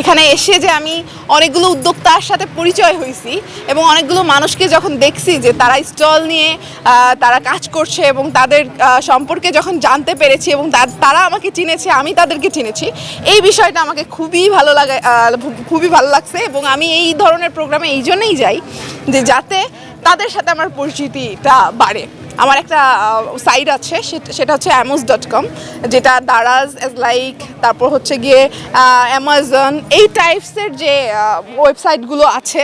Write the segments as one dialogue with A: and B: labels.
A: এখানে এসে যে আমি অনেকগুলো উদ্যোক্তার সাথে পরিচয় হয়েছি এবং অনেকগুলো মানুষকে যখন দেখছি যে তারা স্টল নিয়ে তারা কাজ করছে এবং তাদের সম্পর্কে যখন জানতে পেরেছি এবং তারা আমাকে চিনেছে, আমি তাদেরকে চিনেছি, এই বিষয়টা আমাকে খুবই ভালো লাগে খুবই ভালো লাগছে এবং আমি এই ধরনের প্রোগ্রামে এই জন্যেই যাই যে যাতে তাদের সাথে আমার পরিচিতিটা বাড়ে। আমার একটা সাইট আছে, সেটা- হচ্ছে অ্যামোজ ডট কম যেটা দারাজ এজ লাইক তারপর হচ্ছে গিয়ে অ্যামাজন এই টাইপসের যে ওয়েবসাইটগুলো আছে,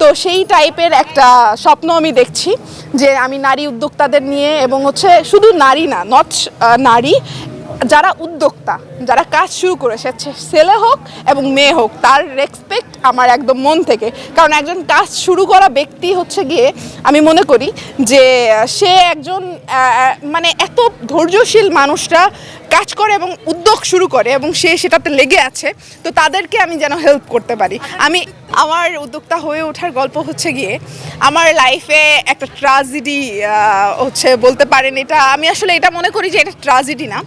A: তো সেই টাইপের একটা স্বপ্ন আমি দেখছি যে আমি নারী উদ্যোক্তাদের নিয়ে এবং হচ্ছে শুধু নারী না নট নারী যারা উদ্যোক্তা, যারা কাজ শুরু করেছে ছেলে হোক এবং মেয়ে হোক, তার রেসপেক্ট আমার একদম মন থেকে। কারণ একজন কাজ শুরু করা ব্যক্তি হচ্ছে গিয়ে, আমি মনে করি যে, সে একজন মানে এত ধৈর্যশীল মানুষরা কাজ করে এবং উদ্যোগ শুরু করে এবং সে সেটাতে লেগে আছে, তো তাদেরকে আমি যেন হেল্প করতে পারি। আমি, আমার উদ্যোক্তা হয়ে ওঠার গল্প হচ্ছে গিয়ে, আমার লাইফে একটা ট্রাজেডি হচ্ছে বলতে পারেন, এটা আমি আসলে এটা মনে করি যে এটা ট্রাজেডি না।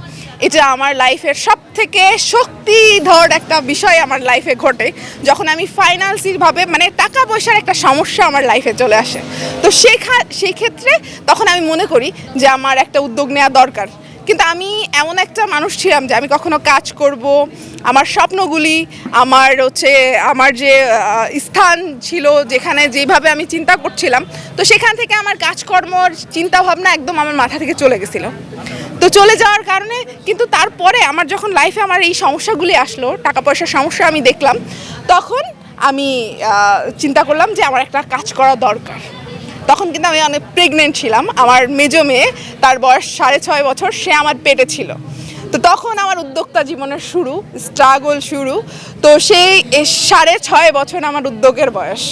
A: এটা আমার লাইফের সব থেকে শক্তিধর একটা বিষয় আমার লাইফে ঘটে, যখন আমি ফাইন্যান্সিভাবে মানে টাকা পয়সার একটা সমস্যা আমার লাইফে চলে আসে। তো সেখা সেই ক্ষেত্রে তখন আমি মনে করি যে আমার একটা উদ্যোগ নেওয়া দরকার। কিন্তু আমি এমন একটা মানুষ ছিলাম যে আমি কখনো কাজ করব, আমার স্বপ্নগুলি, আমার হচ্ছে, আমার যে স্থান ছিল যেখানে যেভাবে আমি চিন্তা করছিলাম, তো সেখান থেকে আমার কাজকর্মর চিন্তাভাবনা একদম আমার মাথা থেকে চলে গেছিল। তো চলে যাওয়ার কারণে কিন্তু তারপরে আমার যখন লাইফে আমার এই সমস্যাগুলি আসলো টাকা পয়সার সমস্যা আমি দেখলাম, তখন আমি চিন্তা করলাম যে আমার একটা কাজ করা দরকার। তখন কিন্তু আমি অনেক প্রেগনেন্ট ছিলাম। আমার মেজো মেয়ে, তার বয়স সাড়ে ছয় বছর, সে আমার পেটে ছিল। তো তখন আমার উদ্যোক্তা জীবনের শুরু স্ট্রাগল শুরু। তো সেই সাড়ে ছয় বছর আমার উদ্যোগের বয়স,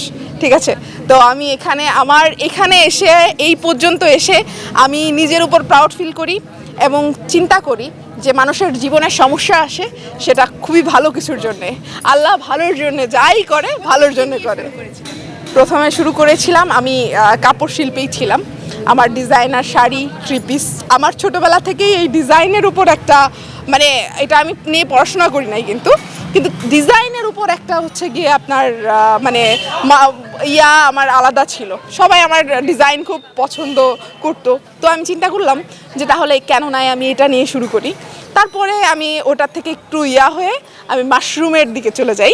A: ঠিক আছে? তো আমি এখানে, আমার এখানে এসে, এই পর্যন্ত এসে আমি নিজের উপর প্রাউড ফিল করি। এবং চিন্তা করি যে মানুষের জীবনে সমস্যা আসে, সেটা খুবই ভালো কিছুর জন্যে। আল্লাহ ভালোর জন্যে যাই করে, ভালোর জন্য করে। প্রথমে শুরু করেছিলাম, আমি কাপড় শিল্পেই ছিলাম। আমার ডিজাইনার শাড়ি, থ্রি পিস, আমার ছোটোবেলা থেকেই এই ডিজাইনের উপর একটা মানে এটা আমি নিয়ে পড়াশোনা করি নাই কিন্তু। কিন্তু ডিজাইনের উপর একটা হচ্ছে গিয়ে আপনার মানে ইয়া আমার আলাদা ছিল। সবাই আমার ডিজাইন খুব পছন্দ করতো। তো আমি চিন্তা করলাম যে তাহলে কেন নাই আমি এটা নিয়ে শুরু করি। তারপরে আমি ওটার থেকে একটু ইয়া হয়ে আমি মাশরুমের দিকে চলে যাই।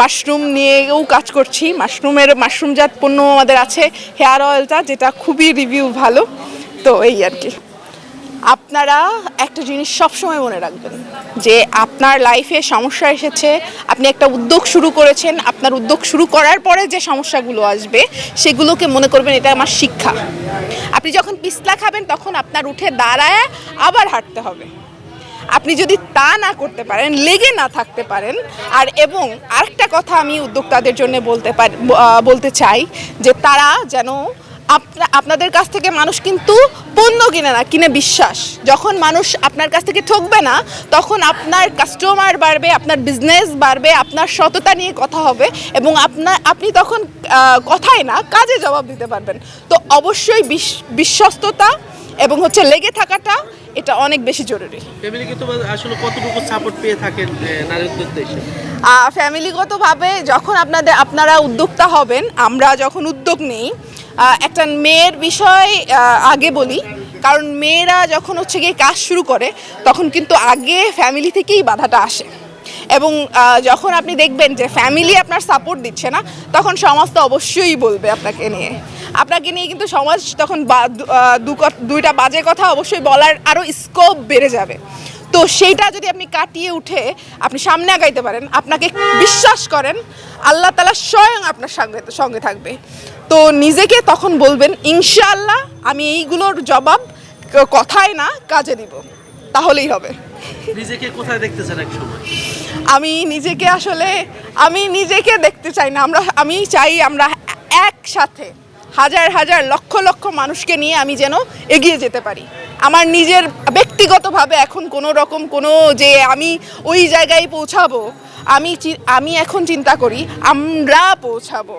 A: মাশরুম নিয়েও কাজ করছি। মাশরুমের মাশরুমজাত পণ্য আমাদের আছে হেয়ার অয়েলটা যেটা খুবই রিভিউ ভালো। তো এই আর কি। আপনারা একটা জিনিস সবসময় মনে রাখবেন, যে আপনার লাইফে সমস্যা এসেছে, আপনি একটা উদ্যোগ শুরু করেছেন, আপনার উদ্যোগ শুরু করার পরে যে সমস্যাগুলো আসবে, সেগুলোকে মনে করবেন এটা আমার শিক্ষা। আপনি যখন পিছলা খাবেন, তখন আপনার উঠে দাঁড়ায় আবার হাঁটতে হবে। আপনি যদি তা না করতে পারেন, লেগে না থাকতে পারেন, আর এবং আরেকটা কথা আমি উদ্যোক্তাদের জন্য বলতে পারি বলতে চাই, যে তারা যেন আপনাদের কাছ থেকে মানুষ কিন্তু পণ্য কিনে না কিনে বিশ্বাস। যখন মানুষ আপনার কাছ থেকে ঠকবে না তখন আপনার কাস্টমার বাড়বে আপনার বিজনেস বাড়বে আপনার সততা নিয়ে কথা হবে এবং আপনার আপনি তখন কথায় না কাজে জবাব দিতে পারবেন। তো অবশ্যই বিশ- বিশ্বস্ততা এবং হচ্ছে লেগে থাকাটা এটা অনেক বেশি জরুরি।
B: আসলে কতটুকু সাপোর্ট পেয়ে থাকেন নারী উদ্যোক্তা
A: ফ্যামিলিগতভাবে যখন আপনাদের আপনারা উদ্যোক্তা হবেন আমরা যখন উদ্যোগ নেই একটা মেয়ের বিষয় আগে বলি। কারণ মেয়েরা যখন হচ্ছে গিয়ে কাজ শুরু করে, তখন কিন্তু আগে ফ্যামিলি থেকেই বাধাটা আসে। এবং যখন আপনি দেখবেন যে ফ্যামিলি আপনার সাপোর্ট দিচ্ছে না, তখন সমাজ তো অবশ্যই বলবে আপনাকে নিয়ে। আপনাকে নিয়ে কিন্তু সমাজ তখন দুইটা বাজে কথা অবশ্যই বলার আরও স্কোপ বেড়ে যাবে। তো সেইটা যদি আপনি কাটিয়ে উঠে আপনি সামনে আগাইতে পারেন আপনাকে বিশ্বাস করেন আল্লাহ তালা স্বয়ং আপনার সঙ্গে সঙ্গে থাকবে। তো নিজেকে তখন বলবেন ইনশাআল্লাহ আমি এইগুলোর জবাব কথায় না কাজে দিব। তাহলেই হবে।
B: নিজেকে কোথায় দেখতেছেন এক সময়?
A: আমি নিজেকে আসলে আমি নিজেকে দেখতে চাই না। আমরা আমি চাই আমরা একসাথে হাজার হাজার লক্ষ লক্ষ মানুষকে নিয়ে আমি যেন এগিয়ে যেতে পারি। আমার নিজের ব্যক্তিগতভাবে এখন কোনো রকম কোনো যে আমি ওই জায়গায় পৌঁছাবো, আমি আমি এখন চিন্তা করি আমরা পৌঁছাবো,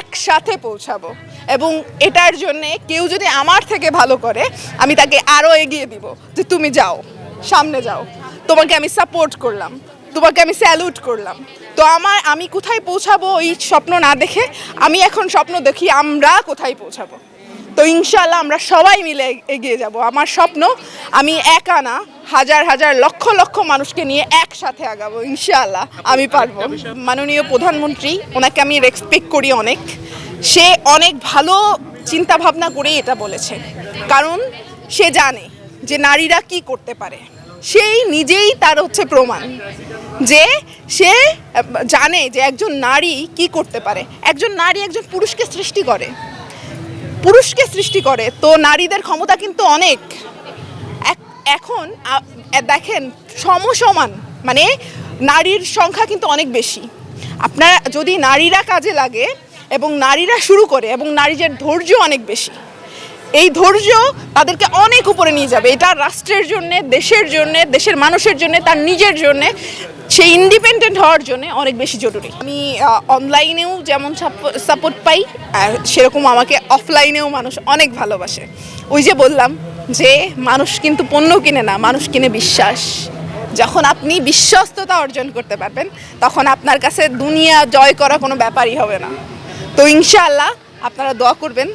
A: একসাথে পৌঁছাবো। এবং এটার জন্যে কেউ যদি আমার থেকে ভালো করে, আমি তাকে আরও এগিয়ে দিব যে তুমি যাও, সামনে যাও। তোমাকে আমি সাপোর্ট করলাম, তোমাকে আমি স্যালুট করলাম। তো আমার, আমি কোথায় পৌঁছাবো এই স্বপ্ন না দেখে, আমি এখন স্বপ্ন দেখি আমরা কোথায় পৌঁছাবো। তো ইনশাল্লাহ আমরা সবাই মিলে এগিয়ে যাব। আমার স্বপ্ন, আমি একা না, হাজার হাজার লক্ষ লক্ষ মানুষকে নিয়ে একসাথে আগাবো, ইনশাআল্লাহ, আমি পারব। মাননীয় প্রধানমন্ত্রী, ওনাকে আমি রেসপেক্ট করি অনেক। সে অনেক ভালো চিন্তা ভাবনা করে এটা বলেছে। কারণ সে জানে যে নারীরা কি করতে পারে। সেই নিজেই তার হচ্ছে প্রমাণ যে সে জানে যে একজন নারী কি করতে পারে। একজন নারী একজন পুরুষকে সৃষ্টি করে। পুরুষকে সৃষ্টি করে, তো নারীদের ক্ষমতা কিন্তু অনেক। এখন দেখেন, সমসমান মানে নারীর সংখ্যা কিন্তু অনেক বেশি। আপনারা যদি নারীরা কাজে লাগে এবং নারীরা শুরু করে এবং নারীদের ধৈর্য অনেক বেশি এই ধৈর্য তাদেরকে অনেক উপরে নিয়ে যাবে। এটা রাষ্ট্রের জন্য, দেশের জন্য, দেশের মানুষের জন্য, তার নিজের জন্য। সেই ইন্ডিপেন্ডেন্ট হওয়ার জন্য অনেক বেশি জরুরি। আমি অনলাইনেও যেমন সাপোর্ট পাই, আর সেরকম আমাকে অফলাইনেও মানুষ অনেক ভালোবাসে। ওই যে বললাম যে, মানুষ কিন্তু পণ্য কিনে না, মানুষ কিনে বিশ্বাস। যখন আপনি বিশ্বস্ততা অর্জন করতে পারবেন, তখন আপনার কাছে দুনিয়া জয় করা কোনো ব্যাপারই হবে না। তো ইনশাআল্লাহ আপনারা দোয়া করবেন